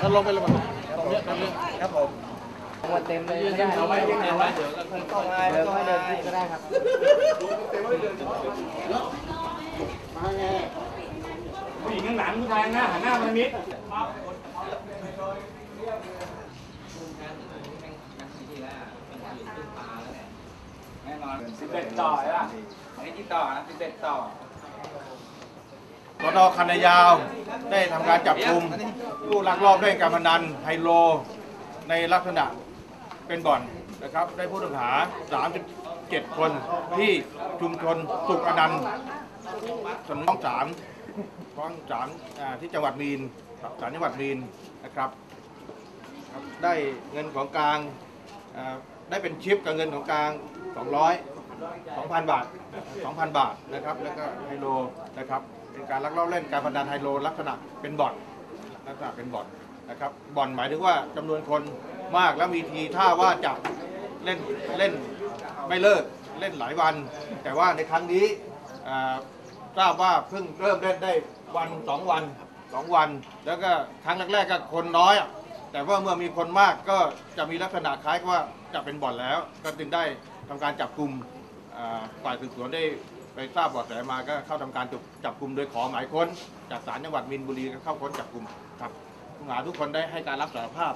ถ้าลงไปเลยมันตรงเนี้ยตรงเนี้ยครับผมหมดเต็มเลยไม่ได้เอาไว้เดี๋ยวไว้เดี๋ยวก็ต้องไงเดินต้องไม่ไงเดินขึ้นก็ได้ครับผู้หญิงข้างหลังผู้ชายหน้าหันหน้ามาทางนี้แน่นอนสิบเอ็ดต่ออะอันนี้ที่ต่อนะสิบเอ็ดต่อสนคันยาว ได้ทำการจับกลุ่มผู้ลักลอบเล่นการพนันไฮโลในลักษณะเป็นบ่อนนะครับ ได้ผู้ต้องหา 37 คนที่ชุมชนสุขอนันต์ถนนท้องสามท้องสามอ่าที่จังหวัดมีนสารจังหวัดมีนนะครับครับ ได้เงินของกลางอ่าได้เป็นชิปกับเงินของกลาง 200 2,000 บาท 2,000 บาทนะครับ แล้วก็ไฮโลนะครับ เป็นการลักลอบเล่นการพนันไฮโลลักษณะเป็นบ่อนลักษณะเป็นบ่อนนะครับบ่อนหมายถึงว่าจำนวนคนมากแล้วมีทีท่าว่าจะเล่นเล่นไม่เลิกเล่นหลายวัน แต่ว่าในครั้งนี้ทราบว่าเพิ่งเริ่มเล่นได้วันสองวันสองวัน แล้วก็ครั้งแรกๆก็คนน้อยแต่ว่าเมื่อมีคนมากก็จะมีลักษณะคล้ายกับว่าจะเป็นบ่อนแล้ว ก็จึงได้ทำการจับกลุ่ม ฝ่ายสืบสวนได้ไปทราบเบาะแสมาก็เข้าทำการจับจับกลุ่มโดยขอหมายค้น จากศาลจังหวัดมีนบุรีก็เข้าค้นจับกลุ่มครับผู้ต้องหาทุกคนได้ให้การรับสารภาพ